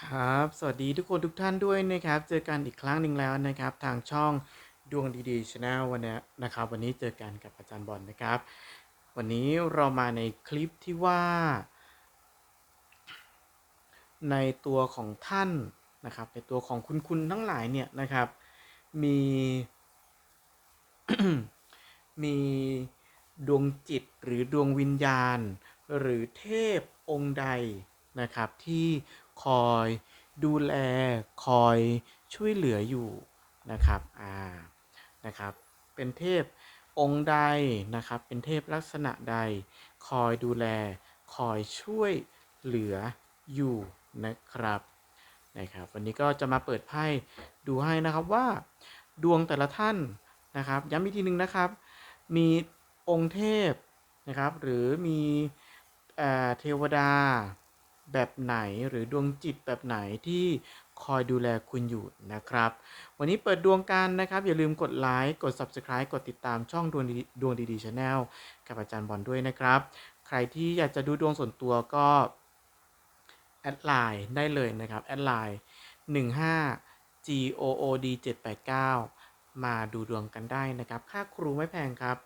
ครับ สวัสดีทุกคนทุกท่านด้วยนะครับ เจอกันอีกครั้งหนึ่งแล้วนะครับ ทางช่องดวงดีๆชาแนลวันนี้นะครับ วันนี้เจอกันกับอาจารย์บอลนะครับ วันนี้เรามาในคลิปที่ว่า ในตัวของท่านนะครับ ในตัวของคุณคุณทั้งหลายเนี่ยนะครับ มีมีดวงจิตหรือดวงวิญญาณ หรือเทพองค์ใดนะครับที่ คอย ดูแล คอยช่วยเหลืออยู่นะครับอ่านะครับ เป็นเทพองค์ใดนะครับ เป็นเทพลักษณะใด คอยดูแล คอยช่วยเหลืออยู่นะครับนะครับ วันนี้ก็จะมาเปิดไพ่ดูให้นะครับว่า ดวงแต่ละท่านนะครับ ย้ำอีกทีหนึ่งนะครับ มีองค์เทพนะครับ หรือมีเอเทวดา แบบไหนหรือดวงจิตแบบไหนที่คอยดูแลคุณอยู่นะครับ วันนี้เปิดดวงกันนะครับ อย่าลืมกดไลค์กด Subscribe กดติดตามช่องดวงดีดวงดีๆชาแนลกับอาจารย์บอลด้วยนะครับ ใครที่อยากจะดูดวงส่วนตัวก็แอดไลน์ได้เลยนะครับแอดไลน์15 GOOD 789 มาดูดวงกันได้นะครับ ค่าครูไม่แพงครับ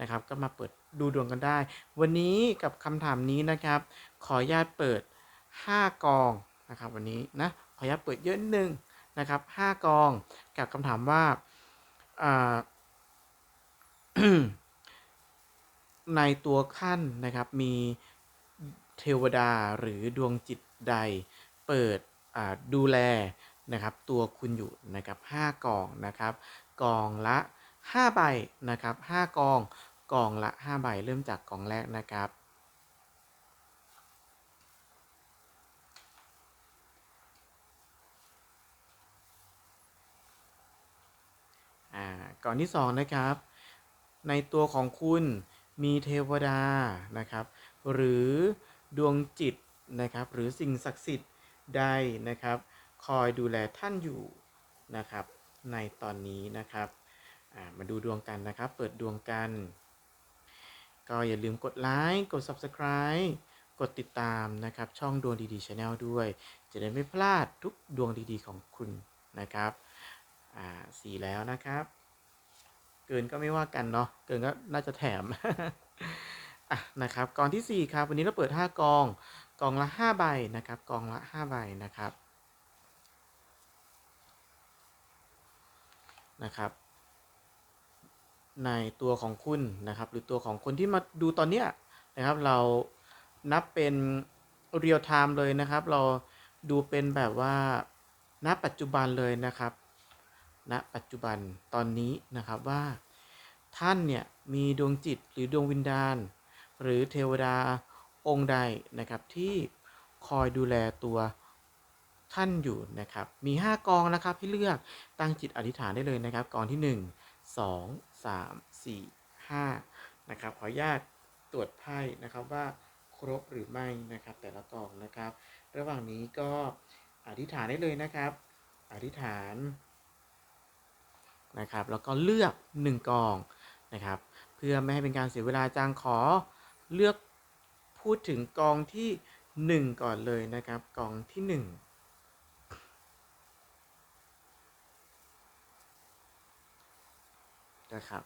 นะครับ ก็มาเปิดดูดวงกันได้ วันนี้กับคำถามนี้นะครับ ขออนุญาตเปิด 5 กองนะครับวันนี้นะขออนุญาตเปิดเยอะนึงนะครับ5กองกับคำถามว่าในตัวขั้นนะครับมีเทวดาหรือดวงจิตใดเปิดดูแลนะครับตัวคุณอยู่นะครับ5กองนะครับกองละ5ใบนะครับ5กองกองละ 5 ใบ เริ่มจากกองแรกนะครับ อ่า ก่อนที่สองนะครับ ในตัวของคุณมีเทวดานะครับ หรือดวงจิตนะครับ หรือสิ่งศักดิ์สิทธิ์ใดนะครับ คอยดูแลท่านอยู่นะครับ ในตอนนี้นะครับมาดูดวงกันนะครับ เปิดดวงกัน ก็อย่าลืมกดไลค์กด Subscribe กดติดตามนะครับ ช่องดวงดีๆ Channel ด้วย จะได้ไม่พลาดทุกดวงดีๆของคุณนะครับ อ่า สี่แล้วนะครับ เกินก็ไม่ว่ากันเนาะเกินก็น่าจะแถมอะนะครับกองที่ 4 ครับ วันนี้เราเปิด 5 กอง กองละ 5 ใบนะครับ กองละ 5 ใบนะครับนะครับ ในตัวของคุณนะครับ หรือตัวของคนที่มาดูตอนเนี้ยนะครับ เรานับเป็นเรียลไทม์เลยนะครับ เราดูเป็นแบบว่าณปัจจุบันเลยนะครับ ณปัจจุบันตอนนี้นะครับว่า ท่านเนี่ยมีดวงจิตหรือดวงวิญญาณ หรือเทวดาองค์ใดนะครับที่คอยดูแลตัวท่านอยู่นะครับ มี 5 กองนะครับให้เลือกตั้งจิตอธิษฐานได้เลยนะครับ กองที่ 1 2 3 4 5นะครับขออนุญาตตรวจไพ่นะครับว่าครบหรือไม่นะครับ แต่ละกองนะครับ ระหว่างนี้ก็อธิษฐานได้เลยนะครับ อธิษฐาน นะครับ แล้วก็เลือก 1 กองนะครับ เพื่อไม่ให้เป็นการเสียเวลาจางขอเลือกพูดถึงกองที่ 1 ก่อนเลยนะครับ กองที่ 1นะครับ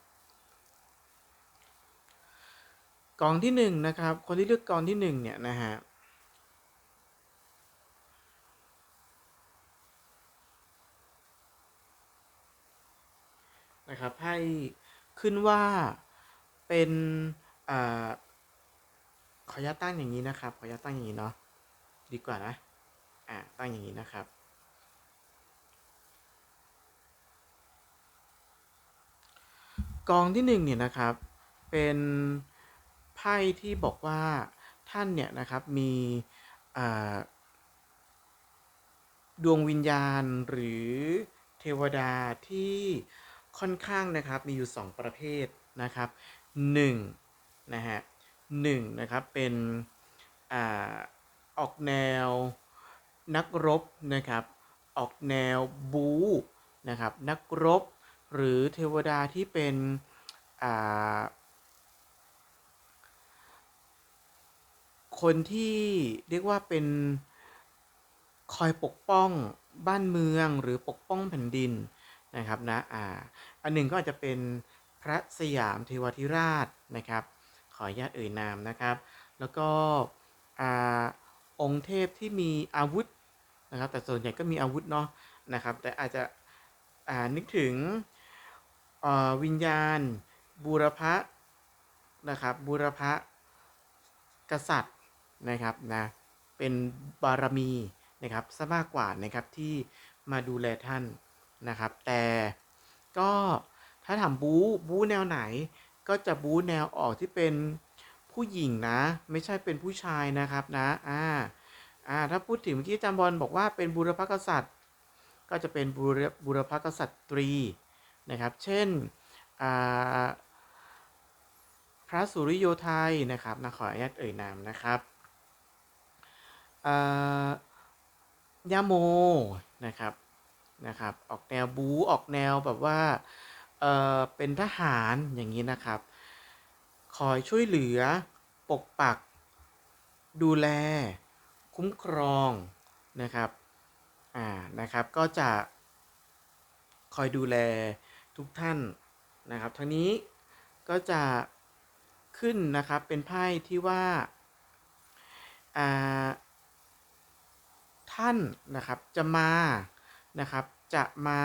กองที่1นะครับคนที่เลือกกองที่1เนี่ยนะฮะ นะครับ ให้ขึ้นว่าเป็นอขออนุญาตตั้งอย่างนี้นะครับ ขออนุญาตตั้งอย่างนี้เนาะดีกว่านะอ่าตั้งอย่างนี้นะครับ กองที่หนึ่งเนี่ยนะครับเป็นไพ่ที่บอกว่าท่านเนี่ยนะครับมีดวงวิญญาณหรือเทวดาที่ ค่อนข้างนะครับมีอยู่ 2 ประเภทนะครับ1นะฮะหนึ่งนะครับเป็นอออกแนวนักรบนะครับออกแนวบูนะครับนักรบ หรือเทวดาที่เป็นคนที่เรียกว่าเป็นคอยปกป้องบ้านเมืองหรือปกป้องแผ่นดิน นะครับนะอ่าอันหนึ่งก็อาจจะเป็นพระสยามเทวทิราชนะครับ ขออนุญาตเอ่ยนามนะครับ แล้วก็อ่าองค์เทพที่มีอาวุธนะครับ แต่ส่วนใหญ่ก็มีอาวุธเนาะนะครับ แต่อาจจะอ่านึกถึงอ่าวิญญาณบูรพะนะครับบูรพะกษัตริย์นะครับนะเป็นบารมีนะครับซะมากกว่านะครับที่มาดูแลท่าน นะครับ แต่ก็ถ้าถามบู๊บู๊แนวไหน ก็จะบู๊แนวออกที่เป็นผู้หญิงนะ ไม่ใช่เป็นผู้ชายนะครับนะอ่าอ่าถ้าพูดถึงเมื่อกี้จารย์บอลบอกว่าเป็นบูรพกษัตริย์ ก็จะเป็นบูรบูรพกษัตรีนะครับ เช่นอ่าพระสุริโยไทยนะครับนะขออนุญาตเอ่ยนามนะครับอ่ายาโมนะครับ นะครับ ออกแนวบู๊ออกแนวแบบว่าเออเป็นทหารอย่างนี้นะครับ คอยช่วยเหลือปกปัก ดูแล คุ้มครองนะครับอ่านะครับก็จะคอยดูแลทุกท่านนะครับทั้งนี้ก็จะขึ้นนะครับเป็นไพ่ที่ว่าอ่าท่านนะครับจะมา นะครับ จะมา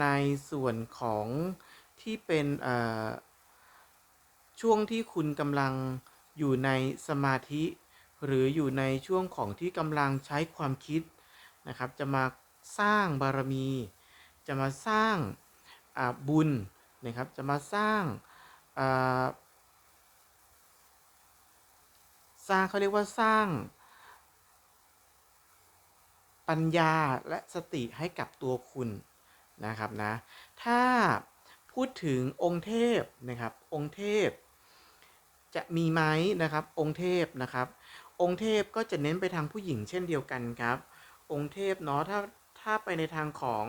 ในส่วนของที่เป็นช่วงที่คุณกำลังอยู่ในสมาธิ หรืออยู่ในช่วงของที่กำลังใช้ความคิดนะครับ จะมาสร้างบารมี จะมาสร้างาบุญนะครับ จะมาสร้างาสร้างเขาเรียกว่าสร้าง ปัญญาและสติให้กับตัวคุณนะครับนะ ถ้าพูดถึงองค์เทพนะครับ องค์เทพ จะมีไหมนะครับ องค์เทพนะครับ องค์เทพก็จะเน้นไปทางผู้หญิงเช่นเดียวกันครับ องค์เทพเนาะถ้าถ้าไปในทางของ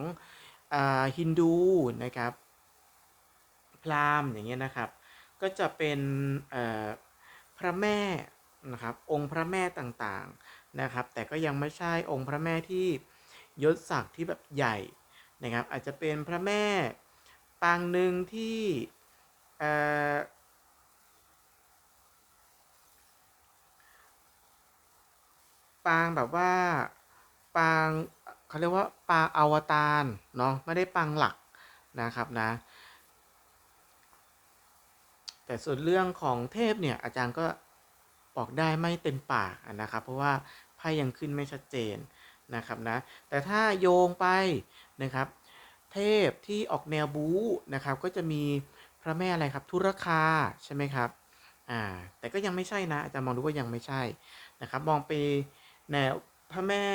อาฮินดูนะครับ พราหมณ์อย่างเงี้ยนะครับ ก็จะเป็นพระแม่นะครับ องค์พระแม่ต่างๆ นะครับ แต่ก็ยังไม่ใช่องค์พระแม่ที่ยศศักดิ์ที่แบบใหญ่นะครับ อาจจะเป็นพระแม่ปางหนึ่งที่ปางแบบว่าปางเขาเรียกว่าปางอวตารเนาะไม่ได้ปางหลักนะครับนะ แต่ส่วนเรื่องของเทพเนี่ยอาจารย์ก็ บอกได้ไม่เต็มปากนะครับ เพราะว่าไพ่ยังขึ้นไม่ชัดเจนนะครับนะแต่ถ้าโยงไปนะครับ เทพที่ออกแนวบู๊นะครับ ก็จะมีพระแม่อะไรครับทุรคาใช่ไหมครับอ่าแต่ก็ยังไม่ใช่นะอาจารย์มองดูว่ายังไม่ใช่นะครับ มองไปแนวพระแม่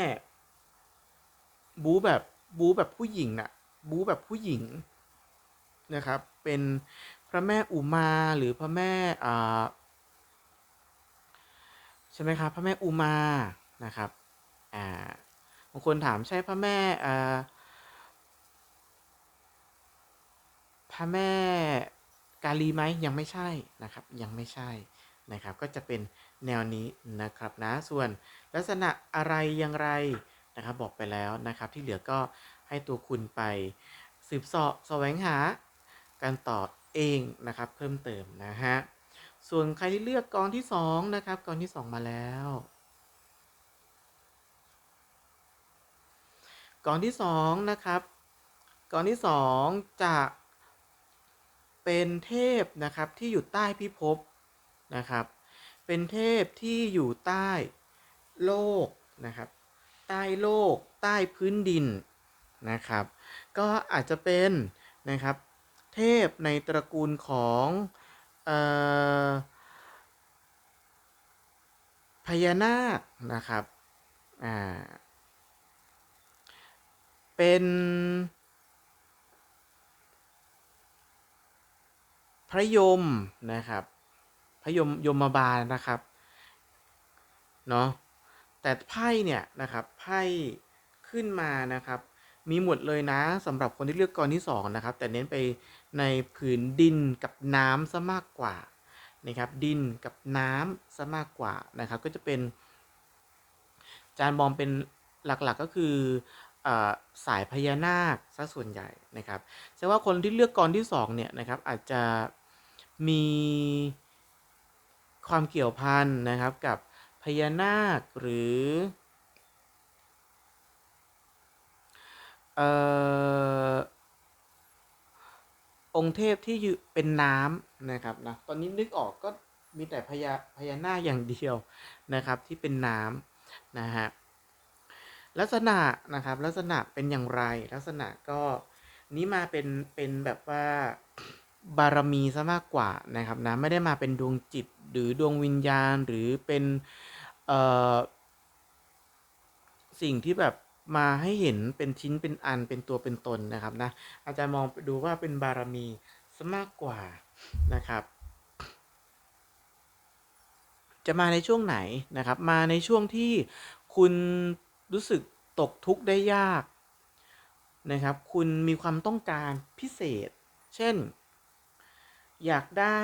บู๊แบบบู๊แบบผู้หญิงน่ะบู๊แบบผู้หญิงนะครับ เป็นพระแม่อุมาหรือพระแม่อ่า ใช่ไหมครับพระแม่อุมานะครับอ่าบางคนถามใช่พระแม่อ่าพระแม่กาลีไหมยังไม่ใช่นะครับยังไม่ใช่นะครับก็จะเป็นแนวนี้นะครับนะส่วนลักษณะอะไรอย่างไรนะครับบอกไปแล้วนะครับที่เหลือก็ให้ตัวคุณไปสืบเสาะแสวงหาการตอบเองนะครับเพิ่มเติมนะฮะ ส่วนใครที่เลือกกองที่2นะครับกองที่2มาแล้ว กองที่2นะครับ กองที่2จะเป็นเทพนะครับที่อยู่ใต้พิภพนะครับ เป็นเทพที่อยู่ใต้โลกนะครับ ใต้โลก ใต้พื้นดินนะครับ ก็อาจจะเป็นนะครับ เทพในตระกูลของ พญานาคนะครับเป็นพระยมนะครับ พระยมยมบาลนะครับเนาะแต่ไพ่เนี่ยนะครับไพ่ขึ้นมานะครับ มีหมดเลยนะสำหรับคนที่เลือกกรที่2นะครับ แต่เน้นไป ในผืนดินกับน้ำซะมากกว่านะครับดินกับน้ำซะมากกว่านะครับก็จะเป็นจานบอมเป็นหลักๆก็คืออสายพญานาคซะส่วนใหญ่นะครับแสดงว่าคนที่เลือกกองที่สองเนี่ยนะครับอาจจะมีความเกี่ยวพันนะครับกับพญานาคหรือเอ่อ องค์เทพที่อยู่เป็นน้ำนะครับนะตอนนี้นึกออกก็มีแต่พญาพญานาคอย่างเดียวนะครับที่เป็นน้ำนะฮะลักษณะนะครับลักษณะเป็นอย่างไรลักษณะก็นี้มาเป็นเป็นแบบว่าบารมีซะมากกว่านะครับนะไม่ได้มาเป็นดวงจิตหรือดวงวิญญาณหรือเป็นสิ่งที่แบบ มาให้เห็นเป็นชิ้นเป็นอันเป็นตัวเป็นตนนะครับนะอาจารย์มองดูว่าเป็นบารมีซะมากกว่านะครับ จะมาในช่วงไหนนะครับ มาในช่วงที่คุณรู้สึกตกทุกข์ได้ยากนะครับ คุณมีความต้องการพิเศษ เช่น อยากได้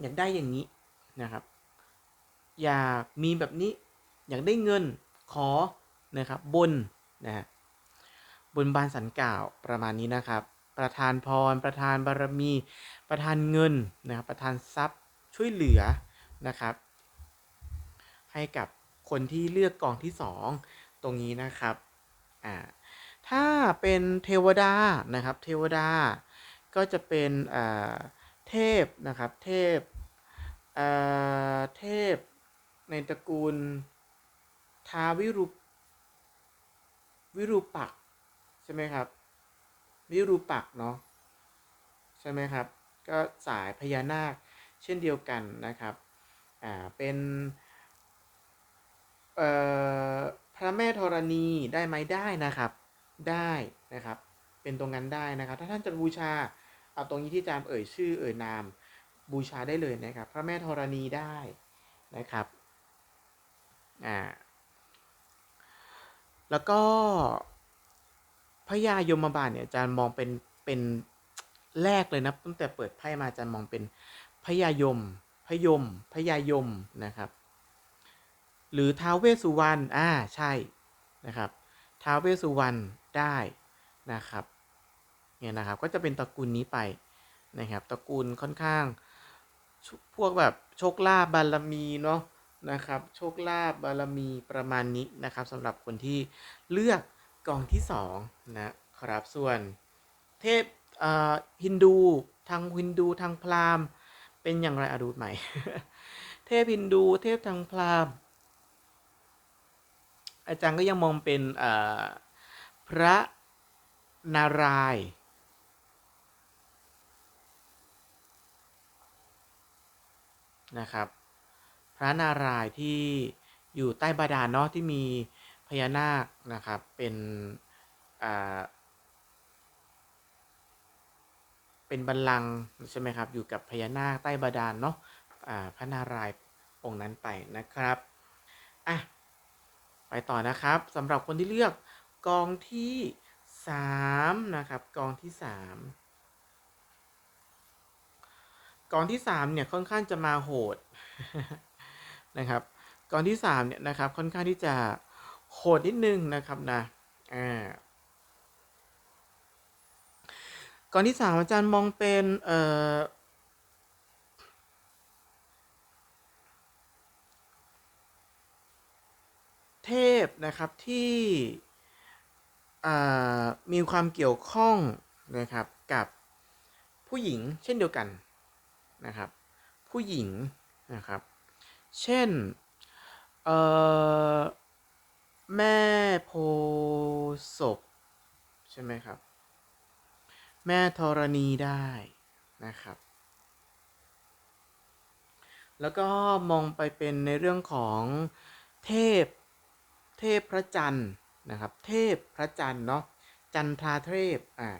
อยากได้อย่างนี้นะครับ อยากมีแบบนี้ อยากได้เงิน ขอนะครับบนนะฮะบนบานสันกล่าวประมาณนี้นะครับ ประธานพร ประธานบารมี ประธานเงินนะครับประธานทรัพย์ช่วยเหลือนะครับ ให้กับคนที่เลือกกองที่ 2 ตรงนี้นะครับอ่าถ้าเป็นเทวดานะครับ เทวดาก็จะเป็นอ่าเทพนะครับเทพอ่าเทพในตระกูล ทาวิรุวิรูปักษ์ใช่ไหมครับ วิรูปักษ์เนาะใช่ไหมครับ ก็สายพญานาคเช่นเดียวกันนะครับอ่าเป็นเอ่อพระแม่ธรณีได้ไหมได้นะครับ ได้นะครับ เป็นตรงนั้นได้นะครับ ถ้าท่านจะบูชาเอาตรงนี้ที่อาจารย์เอ่ยชื่อเอ่ยนาม บูชาได้เลยนะครับ พระแม่ธรณีได้นะครับอ่า แล้วก็พญายมบาลเนี่ยอาจารย์มองเป็นเป็นแรกเลยนะตั้งแต่เปิดไพ่มาอาจารย์มองเป็นพญายมพยมพญายมนะครับ หรือท้าวเวสสุวรรณอ่าใช่นะครับท้าวเวสสุวรรณได้นะครับเนี่ยนะครับก็จะเป็นตระกูลนี้ไปนะครับตระกูลค่อนข้างพวกแบบโชคลาภบารมีเนาะ นะครับ โชคลาภบารมีประมาณนี้นะครับสำหรับคนที่เลือกกองที่2นะครับส่วนเทพฮินดูทางฮินดูทางพราหมณ์ เป็นอย่างไรอดูใหม่ เทพฮินดูเทพทางพราหมณ์ อาจารย์ก็ยังมองเป็นพระนารายนะครับ ระนารายที่อยู่ใต้บาดาลเนาะที่มีพญานาคนะครับเป็นเป็นบัลลังก์ใช่ไหมครับอยู่กับพญานาคใต้บาดาลเนาะพระนารายณ์องค์นั้นไปนะครับอะไปต่อนะครับสำหรับคนที่เลือกกองที่3นะครับกองที่3กองที่3เนี่ยค่อนข้างจะมาโหด นะครับกองที่3เนี่ยนะครับค่อนข้างที่จะโหดนิดนึงนะครับนะอ่าก่อนที่สามอาจารย์มองเป็นเอ่อเทพนะครับที่มีความเกี่ยวข้องนะครับกับผู้หญิงเช่นเดียวกันนะครับ ผู้หญิงนะครับ เช่น เอ่อ แม่โพศพใช่ไหมครับ แม่ธรณีได้นะครับ แล้วก็มองไปเป็นในเรื่องของเทพ เทพพระจันทร์นะครับ เทพพระจันทร์เนาะ จันทราเทพ อ่า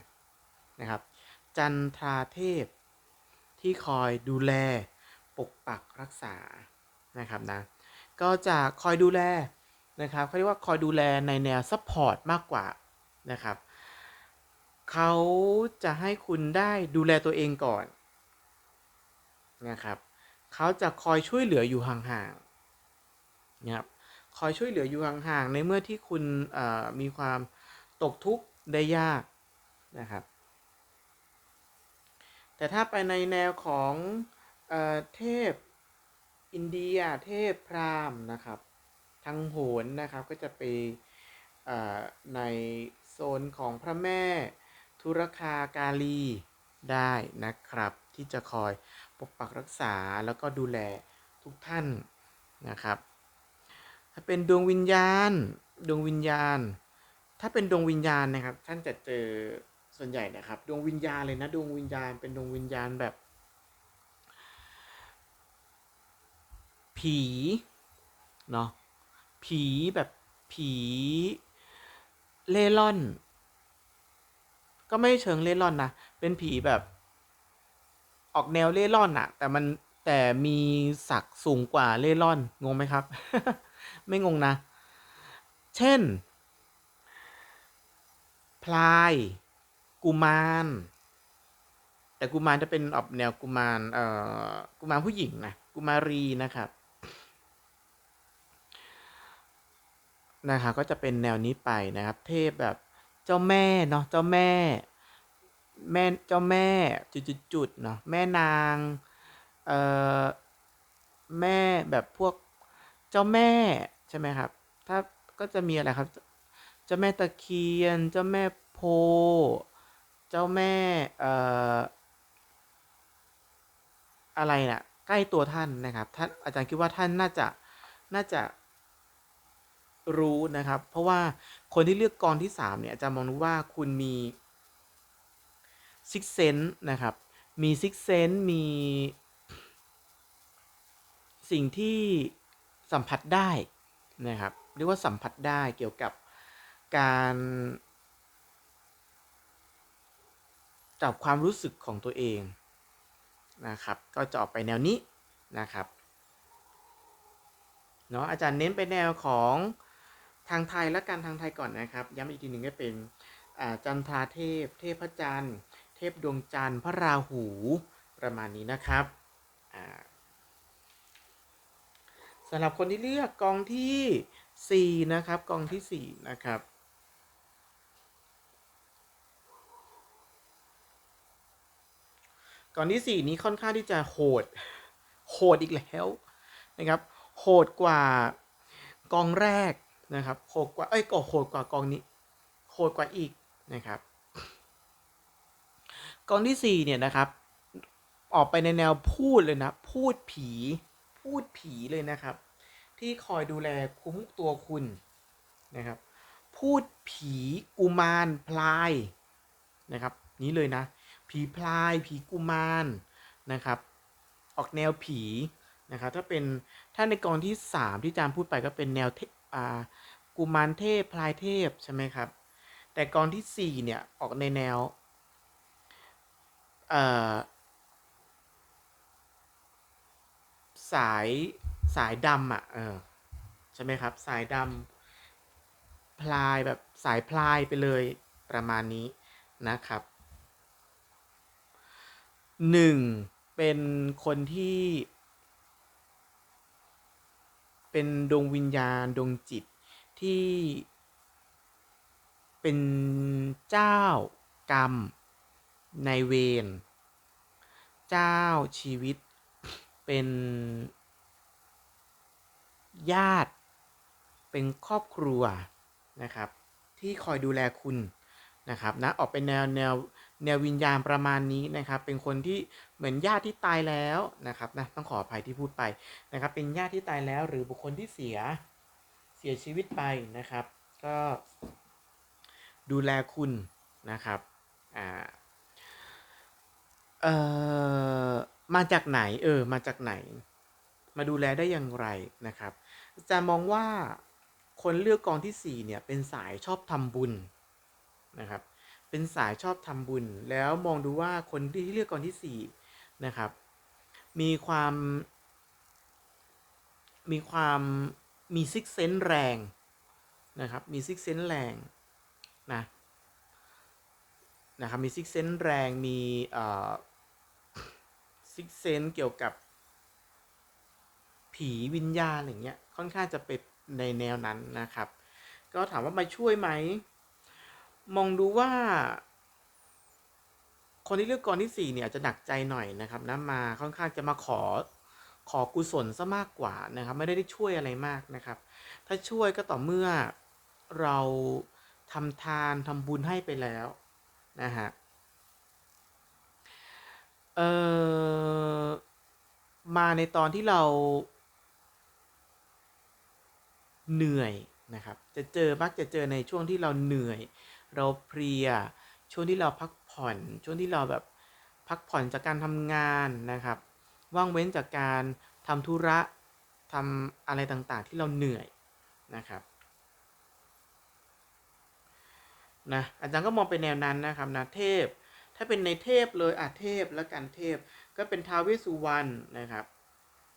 นะครับ จันทราเทพที่คอยดูแลปกปักรักษา นะครับนะก็จะคอยดูแลนะครับเขาเรียกว่าคอยดูแลในแนวซัพพอร์ตมากกว่านะครับเขาจะให้คุณได้ดูแลตัวเองก่อนนะครับเขาจะคอยช่วยเหลืออยู่ห่างๆนะครับคอยช่วยเหลืออยู่ห่างๆในเมื่อที่คุณมีความตกทุกข์ได้ยากนะครับ แต่ถ้าไปในแนวของเอเทพ อินเดียเทพพราหมณ์นะครับ ทางโหนนะครับก็จะไปในโซนของพระแม่ธุรคากาลีได้นะครับ ที่จะคอยปกปักรักษาแล้วก็ดูแลทุกท่านนะครับ ถ้าเป็นดวงวิญญาณดวงวิญญาณ ถ้าเป็นดวงวิญญาณนะครับ ท่านจะเจอส่วนใหญ่นะครับ ดวงวิญญาณเลยนะดวงวิญญาณเป็นดวงวิญญาณแบบ ผีเนาะผีแบบผีเล่ร่อน ก็ไม่เชิงเล่ร่อนนะ เป็นผีแบบ ออกแนวเล่ร่อนอะแต่มันแต่มีศักดิ์สูงกว่าเล่ร่อน งงไหมครับ ไม่งงนะ เช่น พลาย กุมาร แต่กุมารจะเป็นออกแนวกุมารเอ่อกุมารผู้หญิงนะ กุมารีนะครับ นะครับก็จะเป็นแนวนี้ไปนะครับ เทพแบบเจ้าแม่เนาะเจ้าแม่ แม่เจ้าแม่จุดๆเนาะแม่นางเอ่อแม่แบบพวกเจ้าแม่ใช่ไหมครับ ถ้าก็จะมีอะไรครับ เจ้าแม่ตะเคียน เจ้าแม่โพ เจ้าแม่เอ่ออะไรน่ะใกล้ตัวท่านนะครับท่านอาจารย์คิดว่าท่านน่าจะน่าจะ รู้นะครับ เพราะว่าคนที่เลือกกองที่ 3 เนี่ยอาจะมองรู้ว่าคุณมีซิกเซนนะครับ มีซิกเซนมีสิ่งที่สัมผัสได้นะครับ เรียกว่าสัมผัสได้เกี่ยวกับการจับความรู้สึกของตัวเองนะครับ ก็จะออกไปแนวนี้นะครับเนาะอาจารย์เน้นไปแนวของ ทางไทยและการทางไทยก่อนนะครับ ย้ำอีกทีหนึ่งก็เป็นจันทราเทพ เทพพระจันทร์ เทพดวงจันทร์ พระราหู ประมาณนี้นะครับสำหรับคนที่เลือกกองที่ 4 นะครับ กองที่ 4 นะครับกองที่ 4 นี้ค่อนข้างที่จะโหด โหดอีกแล้วนะครับ โหดกว่ากองแรก นะครับโหดกว่าเอ้ยก็โหดกว่ากองนี้โหดกว่าอีกนะครับ กองที่ 4 เนี่ยนะครับ ออกไปในแนวพูดเลยนะ พูดผี พูดผีเลยนะครับ ที่คอยดูแลคุ้มตัวคุณนะครับ พูดผีกุมารพลายนะครับ นี้เลยนะ ผีพลายผีกุมารนะครับ ออกแนวผีนะครับ ถ้าเป็นถ้าในกองที่ 3 ที่อาจารย์พูดไปก็เป็นแนวเท กุมารเทพพลายเทพใช่ไหมครับ แต่กองที่4เนี่ยออกในแนวสายสายดำอะเออใช่ไหมครับ สายดำพลายแบบสายพลายไปเลยประมาณนี้นะครับหนึ่งเป็นคนที่ เป็นดวงวิญญาณดวงจิตที่เป็นเจ้ากรรมในเวรเจ้าชีวิตเป็น ญาติ เป็นครอบครัวนะครับ ที่คอยดูแลคุณนะครับนะออกเป็นแนวแนว แนววิญญาณประมาณนี้นะครับ เป็นคนที่เหมือนญาติที่ตายแล้วนะครับนะต้องขออภัยที่พูดไปนะครับ เป็นญาติที่ตายแล้ว หรือบุคคลที่เสียเสียชีวิตไปนะครับ ก็ดูแลคุณนะครับอ่าเอ่อมาจากไหนเออมาจากไหน มาดูแลได้อย่างไรนะครับจารย์มองว่าคนเลือกกองที่4เนี่ยเป็นสายชอบทำบุญนะครับ เป็นสายชอบทำบุญ แล้วมองดูว่าคนที่เลือกกองที่4นะครับ มีความ มีความมีซิกเซนแรงนะครับ มีซิกเซนแรงนะนะครับมีซิกเซนแรงมีเอ่อซิกเซนเกี่ยวกับผีวิญญาณอย่างเงี้ยค่อนข้างจะเป็นในแนวนั้นนะครับ ก็ถามว่ามาช่วยไหม มองดูว่า คนที่เลือกกองที่สี่เนี่ยอาจจะหนักใจหน่อยนะครับนะมาค่อนข้างจะมาขอขอกุศลซะมากกว่านะครับ ไม่ได้ได้ช่วยอะไรมากนะครับ ถ้าช่วยก็ต่อเมื่อเราทำทานทำบุญให้ไปแล้วนะฮะเออมาในตอนที่เราเหนื่อยนะครับ จะเจอมักจะเจอในช่วงที่เราเหนื่อย เราเพลีย ช่วงที่เราพักผ่อน ช่วงที่เราแบบพักผ่อนจากการทำงานนะครับ ว่างเว้นจากการทำธุระทำอะไรต่างๆ ที่เราเหนื่อยนะครับนะอาจารย์ก็มองเป็นแนวนั้นนะครับนะเทพ ถ้าเป็นในเทพเลยอะเทพแล้วกันเทพก็เป็นท้าวเวสสุวรรณนะครับ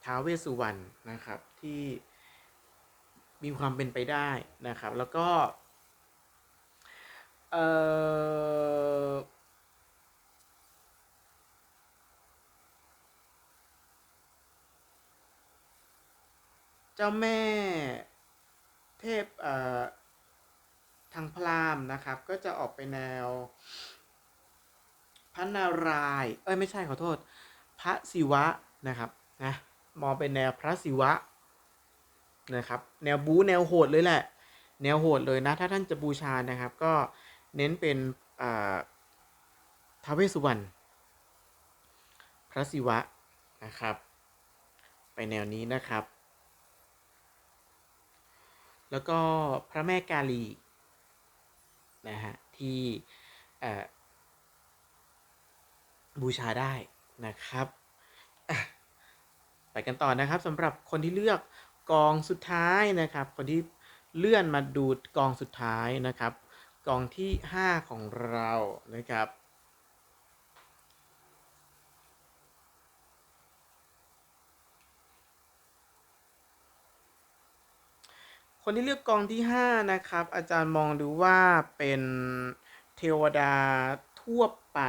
ท้าวเวสสุวรรณนะครับที่มีความเป็นไปได้นะครับ แล้วก็ เอ่อเจ้าแม่เทพเอ่อทางพราหมณ์นะครับ ก็จะออกไปแนว พระนารายเอ้ยไม่ใช่ขอโทษ พระศิวะนะครับนะมองเป็นแนวพระศิวะนะครับ แนวบู๊แนวโหดเลยแหละ แนวโหดเลยนะ ถ้าท่านจะบูชานะครับ ก็ เน้นเป็นท้าวเวสสุวรรณพระศิวะนะครับ ไปแนวนี้นะครับ แล้วก็พระแม่กาลีนะฮะที่บูชาได้นะครับไปกันต่อนะครับสำหรับคนที่เลือกกองสุดท้ายนะครับ คนที่เลื่อนมาดูกองสุดท้ายนะครับ กองที่ 5 ของเรานะครับ คนที่เลือกกองที่ 5 นะครับ อาจารย์มองดูว่าเป็นเทวดาทั่วไป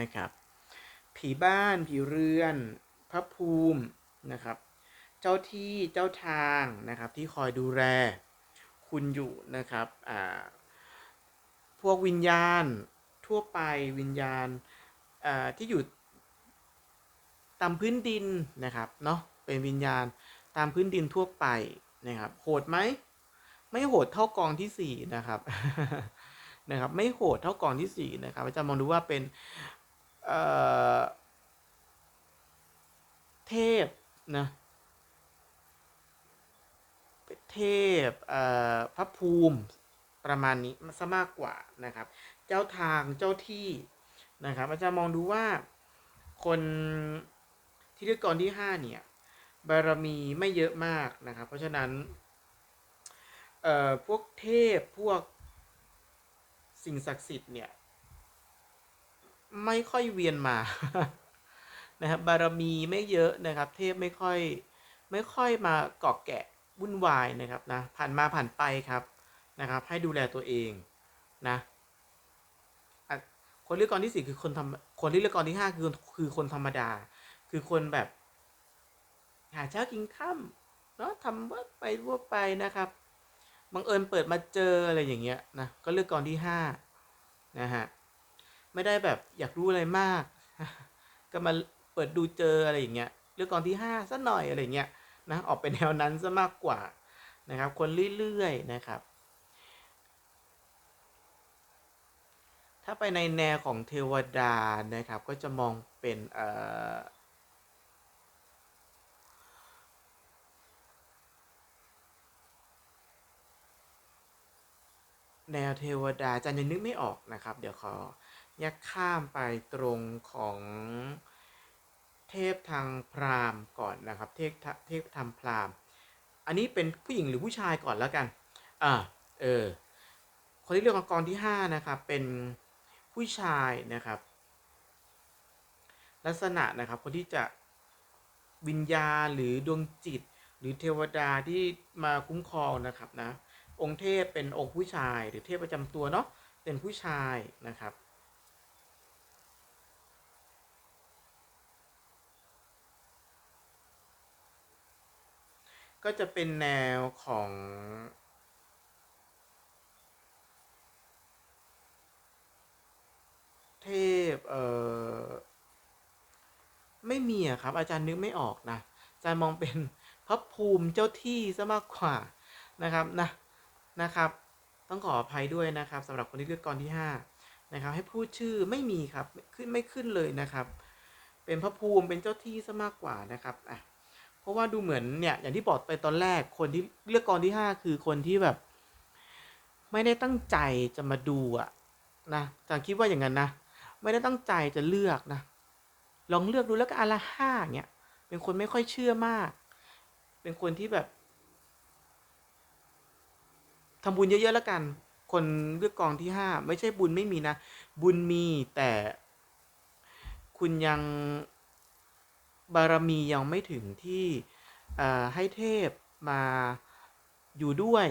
นะครับ ผีบ้าน ผีเรือน พระภูมินะครับ เจ้าที่เจ้าทางนะครับที่คอยดูแลคุณอยู่นะครับอ่า พวกวิญญาณทั่วไปวิญญาณที่อยู่ตามพื้นดินนะครับเนาะเป็นวิญญาณตามพื้นดินทั่วไปนะครับโหดไหมไม่โหดเท่ากองที่สี่นะครับนะครับ ไม่โหดเท่ากองที่สี่นะครับอาจารย์มองดูว่าเป็นเเทพนะเทพพระภูมิ ประมาณนี้ซะมากกว่านะครับ เจ้าทางเจ้าที่นะครับ อาจารย์มองดูว่าคนที่เลือกกองที่ห้าเนี่ยบารมีไม่เยอะมากนะครับ เพราะฉะนั้นเอ่อพวกเทพพวกสิ่งศักดิ์สิทธิ์เนี่ย ไม่ค่อยเวียนมานะครับ บารมีไม่เยอะนะครับ เทพไม่ค่อยไม่ค่อยมาเกาะแกะวุ่นวายนะครับนะผ่านมาผ่านไปครับ นะครับ ให้ดูแลตัวเองนะคนเลือกกองที่สี่คือคนทำคนที่เลือกกองที่ห้าคือคือคนธรรมดา คือคนแบบ หาเช้ากินค่ำเนาะทำว่าไปว่าไปนะครับบังเอิญเปิดมาเจออะไรอย่างเงี้ยนะก็เลือกกองที่ห้านะฮะไม่ได้แบบอยากรู้อะไรมาก ก็มาเปิดดูเจออะไรอย่างเงี้ยเลือกกองที่ห้าสักหน่อยอะไรเงี้ยนะออกเป็นแนวนั้นซะมากกว่านะครับ คนเรื่อยๆนะครับ ถ้าไปในแนวของเทวดานะครับ ก็จะมองเป็นเอ่อแนวเทวดาจารย์ยังนึกไม่ออกนะครับ เดี๋ยวขอแยกข้ามไปตรงของเทพทางพราหมณ์ก่อนนะครับ เทพเทพทางพราหมณ์อันนี้เป็นผู้หญิงหรือผู้ชายก่อนแล้วกันอ่าเออคนที่เลือกกองที่ห้านะครับ เป็น ผู้ชายนะครับ ลักษณะนะครับคนที่จะวิญญาหรือดวงจิต หรือเทวดาที่มาคุ้มครองนะครับนะองค์เทพเป็นองค์ผู้ชาย หรือเทพประจำตัวเนาะเป็นผู้ชายนะครับก็จะเป็นแนวของ เทพเอ่อไม่มีอะครับ อาจารย์นึกไม่ออกนะอาจารย์มองเป็นพระภูมิเจ้าที่ซะมากกว่านะครับนะนะครับ ต้องขออภัยด้วยนะครับสำหรับคนที่เลือกกรที่ห้านะครับ ให้พูดชื่อไม่มีครับขึ้นไม่ขึ้นเลยนะครับ เป็นพระภูมิเป็นเจ้าที่ซะมากกว่านะครับอะเพราะว่าดูเหมือนเนี่ยอย่างที่บอกไปตอนแรกคนที่เลือกกรที่ห้าคือคนที่แบบ ไม่ได้ตั้งใจจะมาดูอะนะอาจารย์คิดว่าอย่างนั้นนะ ไม่ได้ตั้งใจจะเลือกนะ ลองเลือกดูแล้วก็อนละห้าเนี่ยเป็นคนไม่ค่อยเชื่อมาก เป็นคนที่แบบทำบุญเยอะๆแล้วกัน คนเลือกกองที่ห้าไม่ใช่บุญไม่มีนะ บุญมีแต่คุณยังบารมียังไม่ถึงที่ให้เทพมาอยู่ด้วย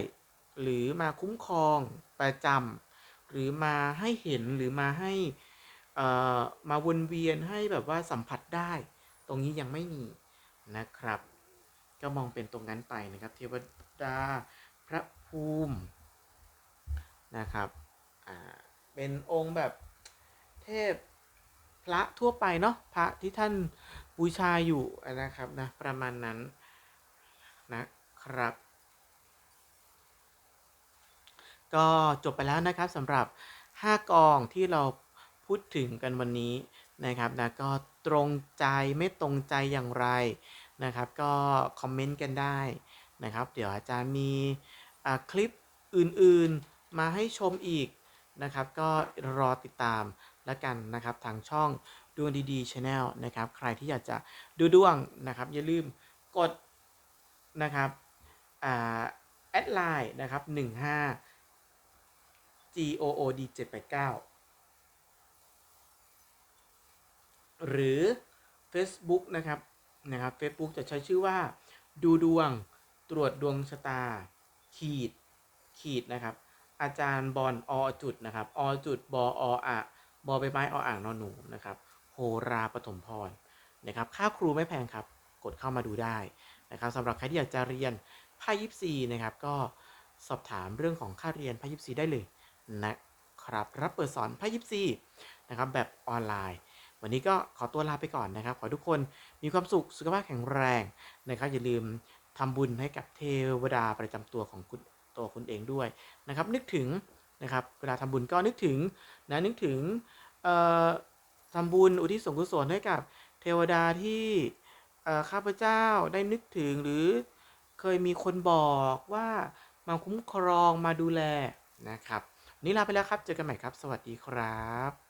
หรือมาคุ้มครองประจำหรือมาให้เห็นหรือมาให้ มาวนเวียนให้แบบว่าสัมผัสได้ ตรงนี้ยังไม่มีนะครับ ก็มองเป็นตรงนั้นไปนะครับ เทวดาพระภูมินะครับเป็นองค์แบบเทพพระทั่วไปเนาะพระที่ท่านบูชาอยู่นะครับนะประมาณนั้นนะครับ ก็จบไปแล้วนะครับสำหรับ 5 กองที่เรา พูดถึงกันวันนี้นะครับนะก็ตรงใจไม่ตรงใจอย่างไรนะครับ ก็คอมเมนต์กันได้นะครับ เดี๋ยวอาจารย์มีคลิปอื่นๆมาให้ชมอีกนะครับ ก็รอติดตามแล้วกันนะครับทางช่องดวงดีๆช Channel นะครับ ใครที่อยากจะดูดวงนะครับ อย่าลืมกดนะครับอ่าแอดไลน์นะครับ 15 G O O D 789 หรือ Facebook นะครับนะครับ Facebook จะใช้ชื่อว่า ดูดวงตรวจดวงชะตา ขีด ขีดนะครับ อาจารย์บอลอจุดนะครับอจุดบอออะบอใบไม้ออ่างนอนหนูนะครับโหราปฐมพรนะครับ ค่าครูไม่แพงครับ กดเข้ามาดูได้นะครับสำหรับใครที่อยากจะเรียนไพ่ยิปซีนะครับ ก็สอบถามเรื่องของค่าเรียนไพ่ยิปซีได้เลยนะครับ รับเปิดสอนไพ่ยิปซีนะครับแบบออนไลน์ วันนี้ก็ขอตัวลาไปก่อนนะครับ ขอทุกคนมีความสุขสุขภาพแข็งแรงนะครับ อย่าลืมทำบุญให้กับเทวดาประจำตัวของคุณตัวคุณเองด้วยนะครับ นึกถึงนะครับเวลาทำบุญก็นึกถึงนะนึกถึงทำบุญอุทิศส่วนกุศลให้กับเทวดาที่ข้าพเจ้าได้นึกถึงหรือเคยมีคนบอกว่ามาคุ้มครองมาดูแลนะครับวันนี้ลาไปแล้วครับ เจอกันใหม่ครับ สวัสดีครับ